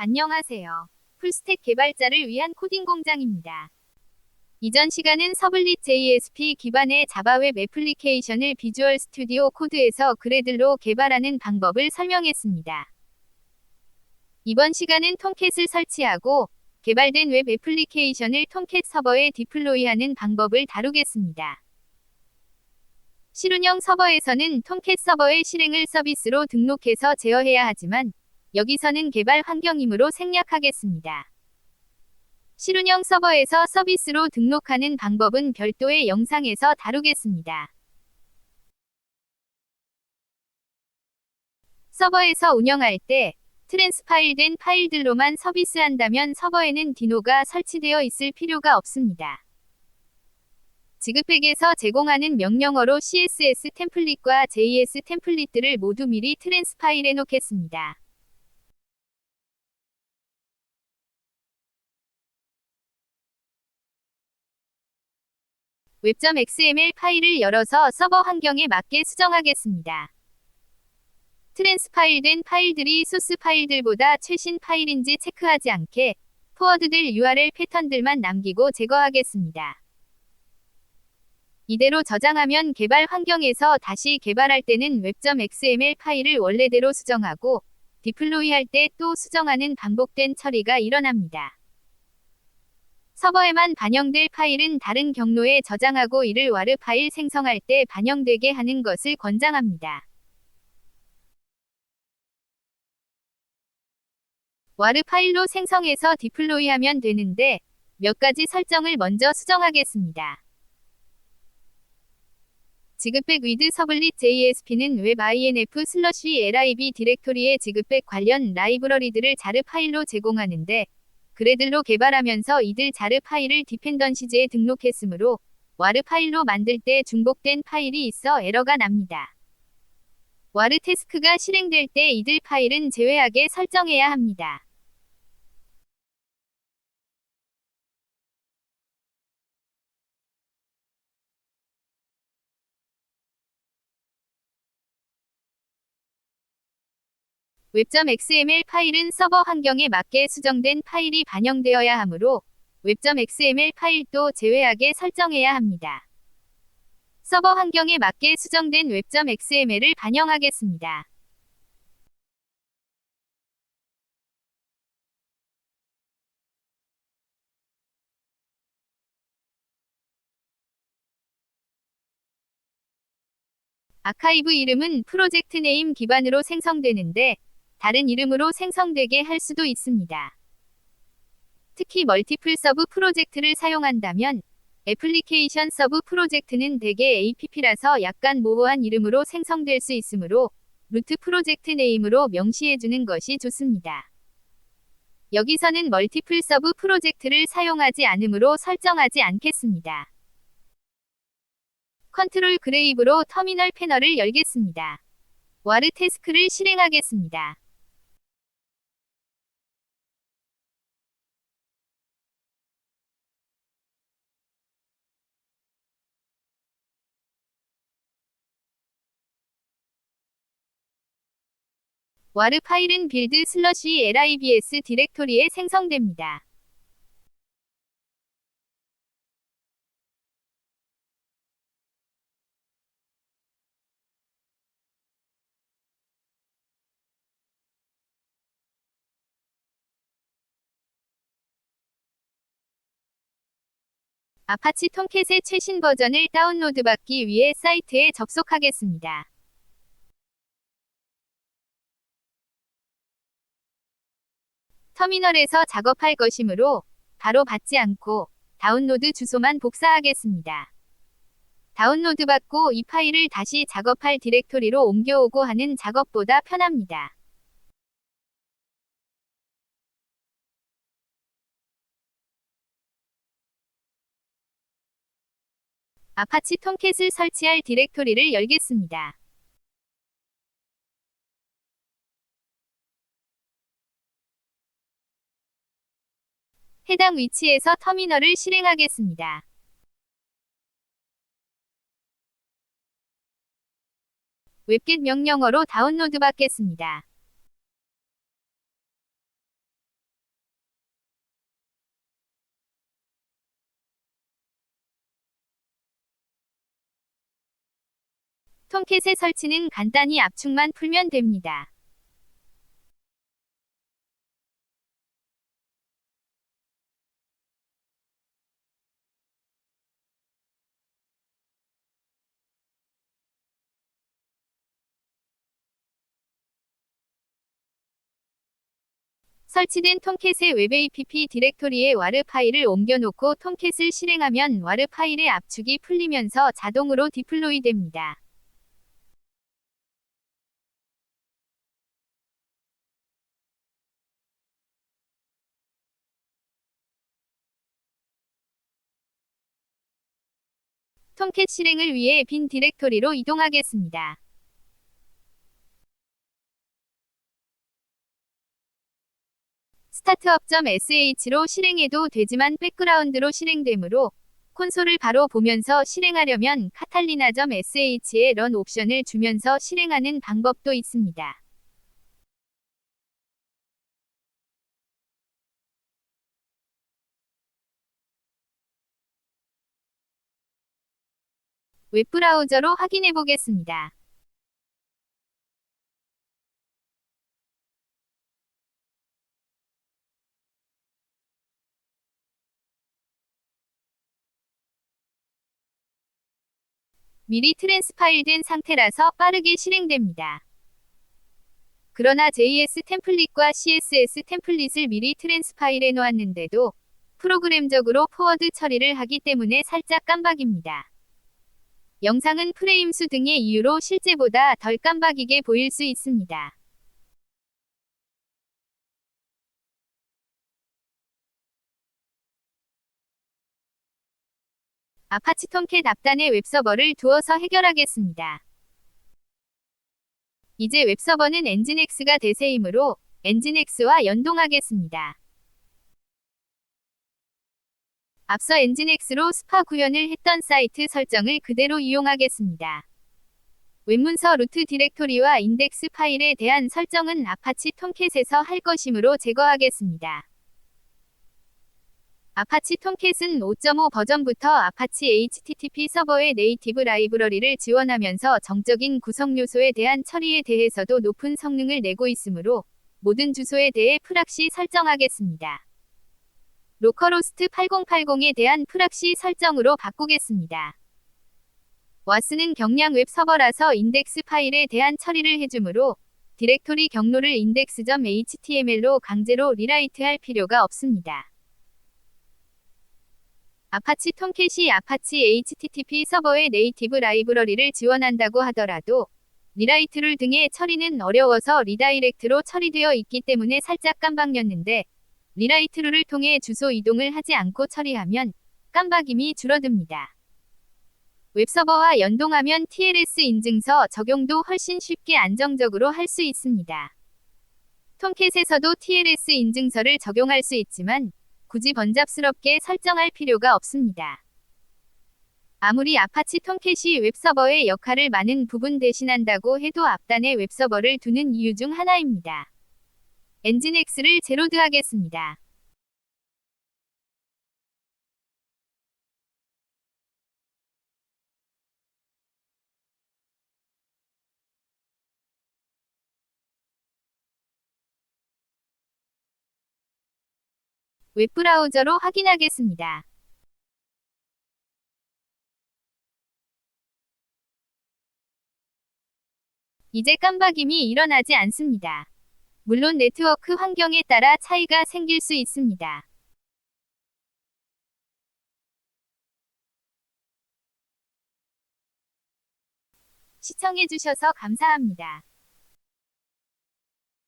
안녕하세요. 풀스택 개발자를 위한 코딩 공장입니다. 이전 시간은 서블릿 JSP 기반의 자바 웹 애플리케이션을 비주얼 스튜디오 코드에서 그래들로 개발하는 방법을 설명했습니다. 이번 시간은 톰캣을 설치하고 개발된 웹 애플리케이션을 톰캣 서버에 디플로이하는 방법을 다루겠습니다. 실운영 서버에서는 톰캣 서버의 실행을 서비스로 등록해서 제어해야 하지만 여기서는 개발 환경이므로 생략하겠습니다. 실운영 서버에서 서비스로 등록하는 방법은 별도의 영상에서 다루겠습니다. 서버에서 운영할 때 트랜스파일된 파일들로만 서비스한다면 서버에는 디노가 설치되어 있을 필요가 없습니다. 지급백에서 제공하는 명령어로 CSS 템플릿과 JS 템플릿들을 모두 미리 트랜스파일해 놓겠습니다. 웹.xml 파일을 열어서 서버 환경에 맞게 수정하겠습니다. 트랜스파일된 파일들이 소스 파일들보다 최신 파일인지 체크하지 않게 포워드될 URL 패턴들만 남기고 제거하겠습니다. 이대로 저장하면 개발 환경에서 다시 개발할 때는 웹.xml 파일을 원래대로 수정하고 디플로이 할 때 또 수정하는 반복된 처리가 일어납니다. 서버에만 반영될 파일은 다른 경로에 저장하고 이를 와르 파일 생성할 때 반영되게 하는 것을 권장합니다. 와르 파일로 생성해서 디플로이하면 되는데 몇 가지 설정을 먼저 수정하겠습니다. 지급백 위드 서블릿 JSP는 웹 INF 슬러시 LIB 디렉토리의 지급백 관련 라이브러리들을 자르 파일로 제공하는데 그래들로 개발하면서 이들 자르 파일을 디펜던시즈에 등록했으므로 와르 파일로 만들 때 중복된 파일이 있어 에러가 납니다. 와르 태스크가 실행될 때 이들 파일은 제외하게 설정해야 합니다. 웹.xml 파일은 서버 환경에 맞게 수정된 파일이 반영되어야 하므로 웹.xml 파일도 제외하게 설정해야 합니다. 서버 환경에 맞게 수정된 웹.xml을 반영하겠습니다. 아카이브 이름은 프로젝트 네임 기반으로 생성되는데 다른 이름으로 생성되게 할 수도 있습니다. 특히 멀티플 서브 프로젝트를 사용한다면 애플리케이션 서브 프로젝트는 대개 APP라서 약간 모호한 이름으로 생성될 수 있으므로 루트 프로젝트 네임으로 명시해주는 것이 좋습니다. 여기서는 멀티플 서브 프로젝트를 사용하지 않으므로 설정하지 않겠습니다. 컨트롤 그레이브로 터미널 패널을 열겠습니다. 와르 태스크를 실행하겠습니다. 와르 파일은 빌드 슬러시 libs 디렉토리에 생성됩니다. 아파치 톰캣의 최신 버전을 다운로드받기 위해 사이트에 접속하겠습니다. 터미널에서 작업할 것이므로 바로 받지 않고 다운로드 주소만 복사하겠습니다. 다운로드 받고 이 파일을 다시 작업할 디렉토리로 옮겨오고 하는 작업보다 편합니다. 아파치 톰캣을 설치할 디렉토리를 열겠습니다. 해당 위치에서 터미널을 실행하겠습니다. 웹겟 명령어로 다운로드 받겠습니다. 통캣의 설치는 간단히 압축만 풀면 됩니다. 설치된 통캣의 웹 app 디렉토리에 와르 파일을 옮겨놓고 통캣을 실행하면 와르 파일의 압축이 풀리면서 자동으로 디플로이 됩니다. 통캣 실행을 위해 빈 디렉토리로 이동하겠습니다. 스타트업.sh로 실행해도 되지만 백그라운드로 실행되므로 콘솔을 바로 보면서 실행하려면 카탈리나.sh에 런 옵션을 주면서 실행하는 방법도 있습니다. 웹브라우저로 확인해 보겠습니다. 미리 트랜스파일된 상태라서 빠르게 실행됩니다. 그러나 JS 템플릿과 CSS 템플릿을 미리 트랜스파일해 놓았는데도 프로그램적으로 포워드 처리를 하기 때문에 살짝 깜박입니다. 영상은 프레임 수 등의 이유로 실제보다 덜 깜박이게 보일 수 있습니다. 아파치 통캣 앞단에 웹서버를 두어서 해결하겠습니다. 이제 웹서버는 엔진X가 대세이므로 엔진X와 연동하겠습니다. 앞서 엔진X로 스파 구현을 했던 사이트 설정을 그대로 이용하겠습니다. 웹문서 루트 디렉토리와 인덱스 파일에 대한 설정은 아파치 통캣에서 할 것이므로 제거하겠습니다. 아파치 통캣은 5.5 버전부터 아파치 HTTP 서버의 네이티브 라이브러리를 지원하면서 정적인 구성 요소에 대한 처리에 대해서도 높은 성능을 내고 있으므로 모든 주소에 대해 프락시 설정하겠습니다. 로컬호스트 8080에 대한 프락시 설정으로 바꾸겠습니다. 와스는 경량 웹 서버라서 인덱스 파일에 대한 처리를 해주므로 디렉토리 경로를 index.html로 강제로 리라이트할 필요가 없습니다. 아파치 통캣이 아파치 HTTP 서버의 네이티브 라이브러리를 지원한다고 하더라도 리라이트 룰 등의 처리는 어려워서 리다이렉트로 처리되어 있기 때문에 살짝 깜박렸는데 리라이트 룰을 통해 주소 이동을 하지 않고 처리하면 깜박임이 줄어듭니다. 웹서버와 연동하면 TLS 인증서 적용도 훨씬 쉽게 안정적으로 할 수 있습니다. 통캣에서도 TLS 인증서를 적용할 수 있지만 굳이 번잡스럽게 설정할 필요가 없습니다. 아무리 아파치 통캣이 웹서버의 역할을 많은 부분 대신한다고 해도 앞단에 웹서버를 두는 이유 중 하나입니다. 엔진X를 제로드하겠습니다. 웹브라우저로 확인하겠습니다. 이제 깜박임이 일어나지 않습니다. 물론 네트워크 환경에 따라 차이가 생길 수 있습니다. 시청해주셔서 감사합니다.